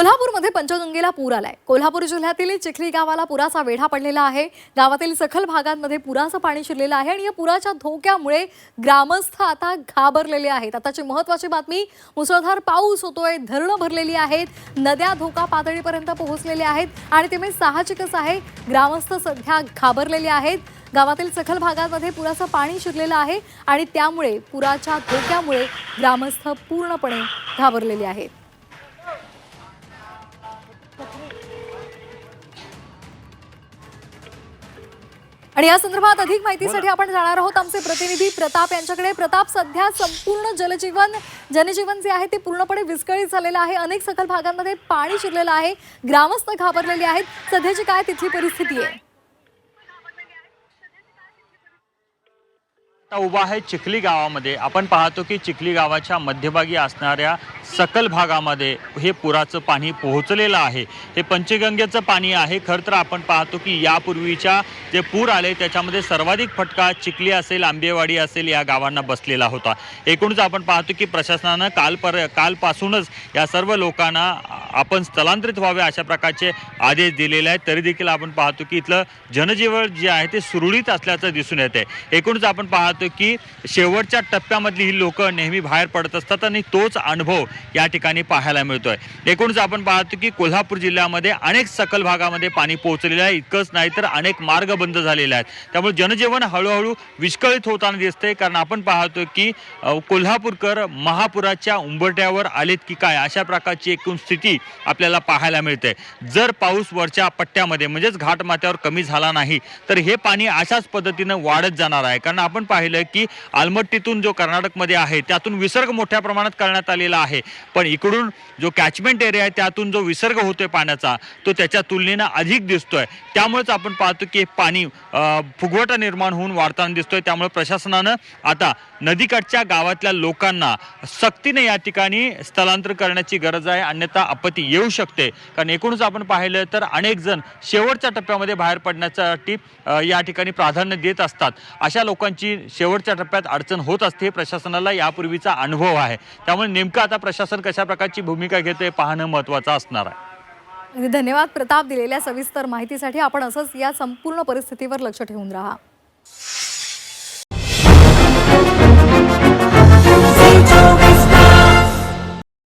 कोल्हापूरमध्ये पंचगंगेला पूर आलाय. कोल्हापूर जिल्ह्यातील चिखली गावाला पुराचा वेढा पडलेला आहे. गावातील सखल भागांमध्ये पुराचं पाणी शिरलेलं आहे आणि या पुराच्या धोक्यामुळे ग्रामस्थ आता घाबरलेले आहेत. आताची महत्वाची बातमी मुसळधार पाऊस होतोय धरणं भरलेली आहेत नद्या धोका पातळीपर्यंत पोहोचलेल्या आहेत आणि ते म्हणजे साहजिकच आहे. ग्रामस्थ सध्या घाबरलेले आहेत. गावातील सखल भागांमध्ये पुराचं पाणी शिरलेलं आहे आणि त्यामुळे पुराच्या धोक्यामुळे ग्रामस्थ पूर्णपणे घाबरलेले आहेत. आणि या संदर्भात अधिक माहितीसाठी आपण जाणार आहोत आमचे प्रतिनिधी प्रताप यांच्याकडे. प्रताप सध्या संपूर्ण जलजीवन जनजीवन जे आहे ते पूर्णपणे विस्कळीत झालेलं आहे. अनेक सखल भागांमध्ये पाणी शिरलेलं आहे. ग्रामस्थ घाबरलेले आहेत. सध्याची काय तिथली परिस्थिती आहे? आता उभा आहे चिखली गावामध्ये. आपण पाहतो की चिखली गावाच्या मध्यभागी असणाऱ्या सकल भागामध्ये हे पुराचं पाणी पोहोचलेलं आहे. हे पंचगंगेचं पाणी आहे. खरं तर आपण पाहतो की यापूर्वीच्या जे पूर आले त्याच्यामध्ये सर्वाधिक फटका चिखली असेल आंबेवाडी असेल या गावांना बसलेला होता. एकूणच आपण पाहतो की प्रशासनानं काल पर कालपासूनच या सर्व लोकांना आपण स्थलांतरित व्हावे अशा प्रकारचे आदेश दिलेले आहेत. तरी देखील आपण पाहतो की इथलं जनजीवन जे आहे ते सुरळीत असल्याचं दिसून येते एकूणच आपण पाहतो की शेवटच्या टप्प्यामधली ही लोक नेहमी बाहेर पडत असतात आणि तोच अनुभव या ठिकाणी पाहायला मिळतोय. एकूणच आपण पाहतो की कोल्हापूर जिल्ह्यामध्ये अनेक सकल भागामध्ये पाणी पोहोचलेलं आहे. इतकंच नाही तर अनेक मार्ग बंद झालेले आहेत. त्यामुळे जनजीवन हळूहळू विस्कळीत होताना दिसतंय. कारण आपण पाहतो की कोल्हापूरकर महापुराच्या उंबरट्यावर आलेत की काय? अशा प्रकारची एकूण स्थिती आपल्याला पाहायला मिळते जर पाऊस वरच्या पट्ट्यामध्ये म्हणजेच घाटमाथ्यावर कमी झाला नाही तर हे पाणी अशाच पद्धतीनं वाढत जाणार आहे. कारण आपण पाहिलं की आलमट्टीतून जो कर्नाटकमध्ये आहे त्यातून विसर्ग मोठ्या प्रमाणात करण्यात आलेला आहे. पण इकडून जो कॅचमेंट एरिया आहे त्यातून जो विसर्ग होतोय पाण्याचा तो त्याच्या तुलनेनं अधिक दिसतोय. त्यामुळेच आपण पाहतो की पाणी फुगवटा निर्माण होऊन वाढताना दिसतोय. त्यामुळे प्रशासनानं आता नदीकाठच्या गावातल्या लोकांना सक्तीने या ठिकाणी स्थलांतर करण्याची गरज आहे. अन्यथा आपत्ती येऊ शकते. कारण एकूणच आपण पाहिलं तर अनेक जण शेवटच्या टप्प्यामध्ये बाहेर पडण्यासाठी या ठिकाणी प्राधान्य देत असतात. अशा लोकांची शेवटच्या टप्प्यात अडचण होत असते हे प्रशासनाला यापूर्वीचा अनुभव आहे. त्यामुळे नेमकं आता प्रशासन कशा प्रकारची भूमिका घेते पाहणं महत्त्वाचं असणार आहे. धन्यवाद प्रताप दिलेल्या सविस्तर माहितीसाठी. आपण असंच या संपूर्ण परिस्थितीवर लक्ष ठेवून राहा.